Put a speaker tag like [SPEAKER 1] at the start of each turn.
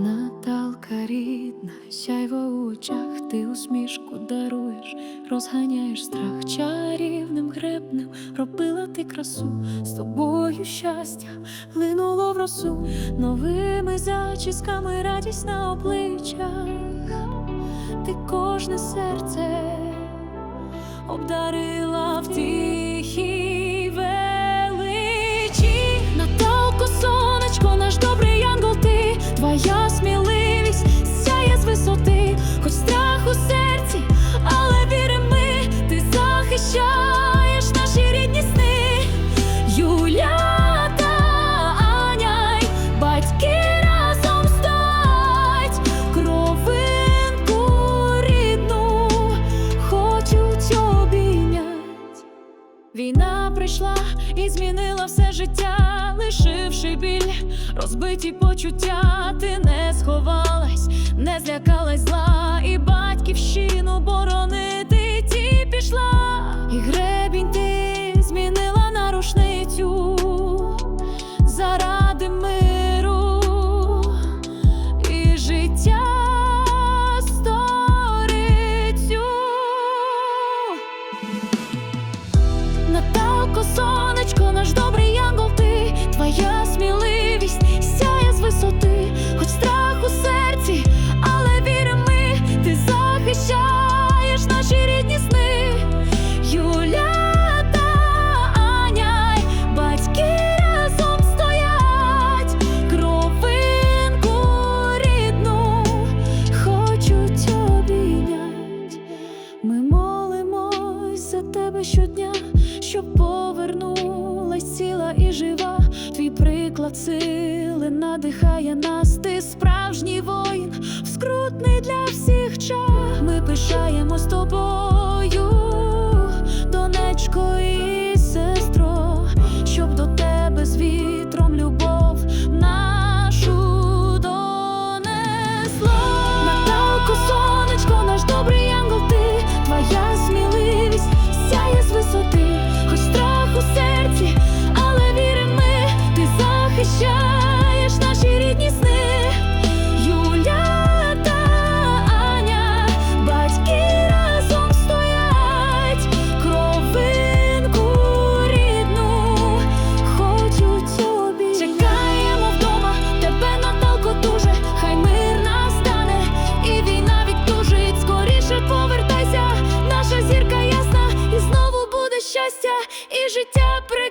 [SPEAKER 1] Наталка рідна, сяйво у очах, ти усмішку даруєш, розганяєш страх. Чарівним гребнем, робила ти красу, з тобою щастя линуло в росу, новими зачісками радість на обличчях, ти кожне серце обдарила втіхи величі. Наталко, сонечко, наш добрий янгол, ти твоя Війна прийшла і змінила все життя, лишивши біль, розбиті почуття, ти не сховалась, не злякалась зла, і батьківщину боронити Наталко, сонечко, наш добрий янгол, ти твоя сміливість щодня, щоб повернулась ціла і жива. Твій приклад сили надихає нас. Ти справжній воїн, скрутний для всіх час. Ми пишаємось життя прекрасне.